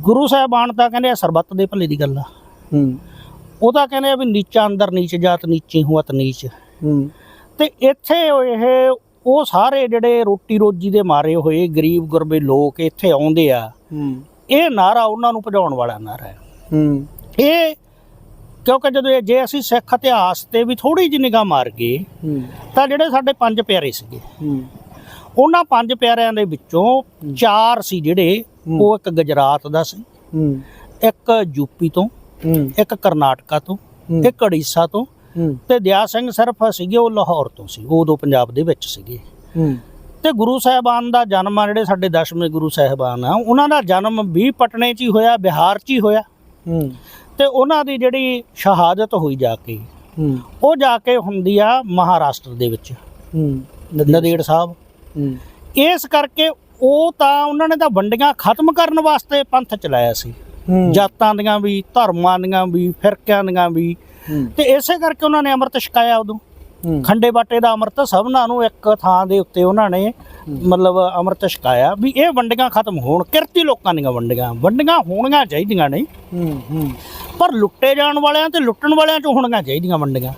ਗੁਰੂ ਸਾਹਿਬਾਨ ਤਾਂ ਕਹਿੰਦੇ ਆ ਸਰਬੱਤ ਦੇ ਭਲੇ ਦੀ ਗੱਲ ਆ। ਹੂੰ। ਉਹ ਤਾਂ ਕਹਿੰਦੇ ਆ ਵੀ ਨੀਚਾ ਅੰਦਰ ਨੀਚ ਜਾਤ ਨੀਚੀ ਹੁਅਤ ਨੀਚ। ਹੂੰ। ਤੇ ਇੱਥੇ ਇਹ ਉਹ ਸਾਰੇ ਜਿਹੜੇ ਰੋਟੀ ਰੋਜੀ ਦੇ ਮਾਰੇ ਹੋਏ ਗਰੀਬ ਗੁਰਬੇ ਲੋਕ ਇੱਥੇ ਆਉਂਦੇ ਆ ਹੂੰ। ਇਹ ਨਾਰਾ ਉਹਨਾਂ ਨੂੰ ਭਜਾਉਣ ਵਾਲਾ ਨਾਰਾ ਹੈ। ਹੂੰ। ਇਹ ਕਿਉਂਕਿ ਜਦੋਂ ਇਹ- ਜੇ ਅਸੀਂ ਸਿੱਖ ਇਤਿਹਾਸ ਤੇ ਵੀ ਥੋੜੀ ਜਿਹੀ ਨਿਗਾਹ ਮਾਰ ਗਏ ਹੂੰ। ਤਾਂ ਜਿਹੜੇ ਸਾਡੇ ਪੰਜ ਪਿਆਰੇ ਸੀਗੇ ਹੂੰ। ਉਹਨਾਂ ਪੰਜ ਪਿਆਰਿਆਂ ਦੇ ਵਿੱਚੋਂ ਚਾਰ ਸੀ ਜਿਹੜੇ। ਉਹ ਇੱਕ ਗੁਜਰਾਤ ਦਾ ਸੀ। ਇੱਕ ਯੂਪੀ ਤੋਂ ਇੱਕ ਕਰਨਾਟਕਾ ਤੋਂ। ਇੱਕ ਉੜੀਸਾ ਤੋਂ ਤੇ ਦਿਆ ਸਿੰਘ ਸਿਰਫ ਸੀਗੇ ਉਹ ਲਾਹੌਰ ਤੋਂ ਸੀ। ਉਹ ਉਦੋਂ ਪੰਜਾਬ ਦੇ ਵਿੱਚ ਸੀਗੇ। ਤੇ ਗੁਰੂ ਸਾਹਿਬਾਨ ਦਾ ਜਨਮ ਆ ਜਿਹੜੇ ਸਾਡੇ ਦਸ਼ਵੇਂ ਗੁਰੂ ਸਾਹਿਬਾਨ ਆ ਉਹਨਾਂ ਦਾ ਜਨਮ ਵੀ ਪਟਨੇ 'ਚ ਹੀ ਹੋਇਆ ਬਿਹਾਰ 'ਚ ਹੀ ਹੋਇਆ। ਤੇ ਉਹਨਾਂ ਦੀ ਜਿਹੜੀ ਸ਼ਹਾਦਤ ਹੋਈ ਜਾ ਕੇ ਉਹ ਜਾ ਕੇ ਹੁੰਦੀ ਆ ਮਹਾਰਾਸ਼ਟਰ ਦੇ ਵਿੱਚ ਨਦੇੜ ਸਾਹਿਬ। ਇਸ ਕਰਕੇ ਉਹ ਤਾਂ ਉਹਨਾਂ ਨੇ ਤਾਂ ਵੰਡੀਆਂ ਖਤਮ ਕਰਨ ਵਾਸਤੇ ਪੰਥ ਚਲਾਇਆ ਸੀ। ਜਾਤਾਂ ਦੀਆਂ ਵੀ ਧਰਮਾਂ ਦੀਆਂ ਵੀ ਫਿਰਕਿਆਂ ਦੀਆਂ ਵੀ। ਤੇ ਇਸੇ ਕਰਕੇ ਉਹਨਾਂ ਨੇ ਅੰਮ੍ਰਿਤ ਛਕਾਇਆ ਉਦੋਂ। ਖੰਡੇ ਬਾਟੇ ਦਾ ਅੰਮ੍ਰਿਤ ਸਭਨਾਂ ਨੂੰ ਇੱਕ ਥਾਂ ਦੇ ਉੱਤੇ ਉਹਨਾਂ ਨੇ ਮਤਲਬ ਅੰਮ੍ਰਿਤ ਛਕਾਇਆ ਵੀ ਇਹ ਵੰਡੀਆਂ ਖਤਮ ਹੋਣ। ਕਿਰਤੀ ਲੋਕਾਂ ਦੀਆਂ ਵੰਡੀਆਂ। ਵੰਡੀਆਂ ਹੋਣੀਆਂ ਚਾਹੀਦੀਆਂ ਹੂੰ ਪਰ ਲੁੱਟੇ ਜਾਣ ਵਾਲਿਆਂ ਤੇ ਲੁੱਟਣ ਵਾਲਿਆਂ ਚ ਹੋਣੀਆਂ ਚਾਹੀਦੀਆਂ ਵੰਡੀਆਂ।